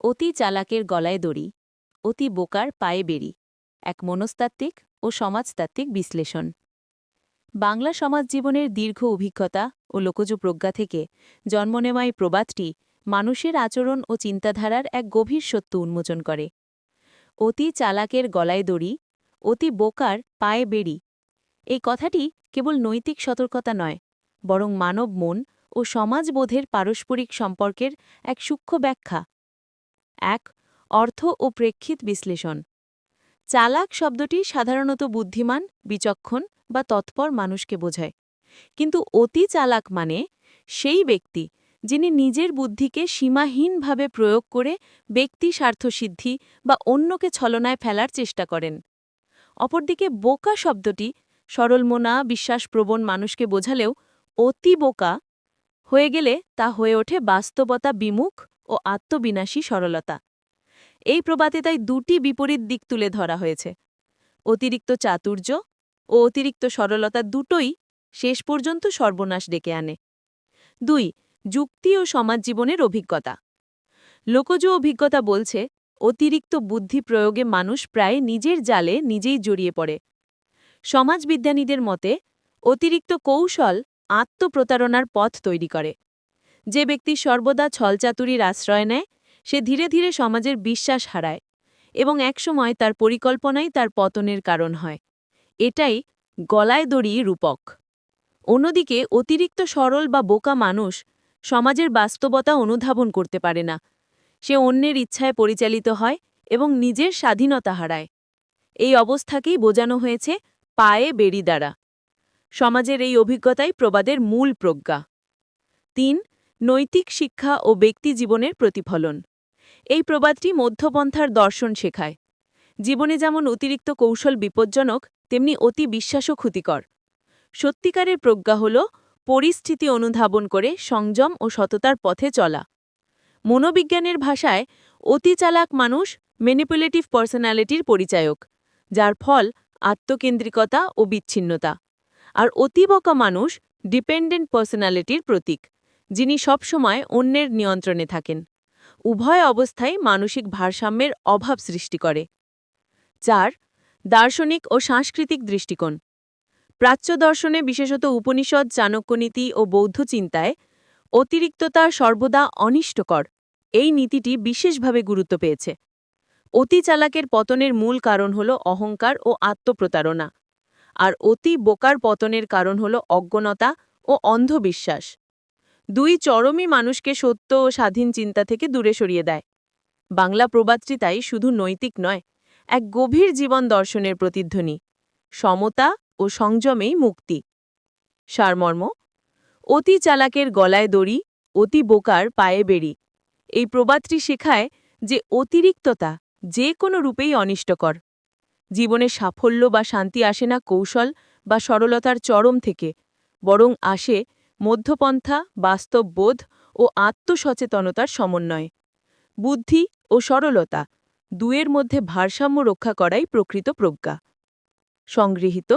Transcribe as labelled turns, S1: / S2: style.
S1: অতি চালাকের গলায় দড়ি, অতি বোকার পায়ে বেরি এক মনস্তাত্ত্বিক ও সমাজতাত্ত্বিক বিশ্লেষণ। বাংলা সমাজ জীবনের দীর্ঘ অভিজ্ঞতা ও লোকজ প্রজ্ঞা থেকে জন্ম নেওয়া প্রবাদটি মানুষের আচরণ ও চিন্তাধারার এক গভীর সত্য উন্মোচন করে। অতি চালাকের গলায় দড়ি, অতি বোকার পায়ে বেরি এই কথাটি কেবল নৈতিক সতর্কতা নয়, বরং মানব মন ও সমাজবোধের পারস্পরিক সম্পর্কের এক সূক্ষ্ম ব্যাখ্যা। এক, অর্থ ও প্রেক্ষিত বিশ্লেষণ। চালাক শব্দটি সাধারণত বুদ্ধিমান, বিচক্ষণ বা তৎপর মানুষকে বোঝায়। কিন্তু অতি চালাক মানে সেই ব্যক্তি যিনি নিজের বুদ্ধিকে সীমাহীনভাবে প্রয়োগ করে ব্যক্তি স্বার্থসিদ্ধি বা অন্যকে ছলনায় ফেলার চেষ্টা করেন। অপরদিকে বোকা শব্দটি সরলমনা, বিশ্বাসপ্রবণ মানুষকে বোঝালেও অতি বোকা হয়ে গেলে তা হয়ে ওঠে বাস্তবতা বিমুখ ও আত্মবিনাশী সরলতা। এই প্রবাদে তাই দুটি বিপরীত দিক তুলে ধরা হয়েছে। অতিরিক্ত চাতুর্য ও অতিরিক্ত সরলতা দুটোই শেষ পর্যন্ত সর্বনাশ ডেকে আনে। দুই, যুক্তি ও সমাজ জীবনের অভিজ্ঞতা। লোকজ অভিজ্ঞতা বলছে, অতিরিক্ত বুদ্ধি প্রয়োগে মানুষ প্রায় নিজের জালে নিজেই জড়িয়ে পড়ে। সমাজবিজ্ঞানীদের মতে, অতিরিক্ত কৌশল আত্মপ্রতারণার পথ তৈরি করে। যে ব্যক্তি সর্বদা ছলচাতুরির আশ্রয় নেয়, সে ধীরে ধীরে সমাজের বিশ্বাস হারায় এবং একসময় তার পরিকল্পনাই তার পতনের কারণ হয়। এটাই গলায় দড়ি রূপক। অন্যদিকে অতিরিক্ত সরল বা বোকা মানুষ সমাজের বাস্তবতা অনুধাবন করতে পারে না। সে অন্যের ইচ্ছায় পরিচালিত হয় এবং নিজের স্বাধীনতা হারায়। এই অবস্থাকেই বোঝানো হয়েছে পায়ে বেড়ি দ্বারা। সমাজের এই অভিজ্ঞতাই প্রবাদের মূল প্রজ্ঞা। তিন, নৈতিক শিক্ষা ও ব্যক্তি জীবনের প্রতিফলন। এই প্রবাদটি মধ্যপন্থার দর্শন শেখায়। জীবনে যেমন অতিরিক্ত কৌশল বিপজ্জনক, তেমনি অতি বিশ্বাসও ক্ষতিকর। সত্যিকারের প্রজ্ঞা হল পরিস্থিতি অনুধাবন করে সংযম ও সততার পথে চলা। মনোবিজ্ঞানের ভাষায় অতি চালাক মানুষ ম্যানিপুলেটিভ পার্সোনালিটির পরিচায়ক, যার ফল আত্মকেন্দ্রিকতা ও বিচ্ছিন্নতা। আর অতিবকা মানুষ ডিপেন্ডেন্ট পার্সোনালিটির প্রতীক, যিনি সবসময় অন্যের নিয়ন্ত্রণে থাকেন। উভয় অবস্থায় মানসিক ভারসাম্যের অভাব সৃষ্টি করে। চার, দার্শনিক ও সাংস্কৃতিক দৃষ্টিকোণ। প্রাচ্য দর্শনে বিশেষত উপনিষদ, চাণক্যনীতি ও বৌদ্ধ চিন্তায় অতিরিক্ততা সর্বদা অনিষ্টকর। এই নীতিটি বিশেষভাবে গুরুত্ব পেয়েছে। অতি চালাকের পতনের মূল কারণ হল অহংকার ও আত্মপ্রতারণা। আর অতি বোকার পতনের কারণ হল অজ্ঞনতা ও অন্ধবিশ্বাস। দুই চরমই মানুষকে সত্য ও স্বাধীন চিন্তা থেকে দূরে সরিয়ে দেয়। বাংলা প্রবাদটি তাই শুধু নৈতিক নয়, এক গভীর জীবন দর্শনের প্রতিধ্বনি, সমতা ও সংযমেই মুক্তি। সারমর্ম, অতি চালাকের গলায় দড়ি, অতি বোকার পায়ে বেরি এই প্রবাদটি শেখায় যে অতিরিক্ততা যে কোনো রূপেই অনিষ্টকর। জীবনে সাফল্য বা শান্তি আসে না কৌশল বা সরলতার চরম থেকে, বরং আসে মধ্যপন্থা বাস্তববোধ ও আত্মসচেতনতার সমন্বয়। বুদ্ধি ও সরলতা দুয়ের মধ্যে ভারসাম্য রক্ষা করাই প্রকৃত প্রজ্ঞা। সংগৃহীত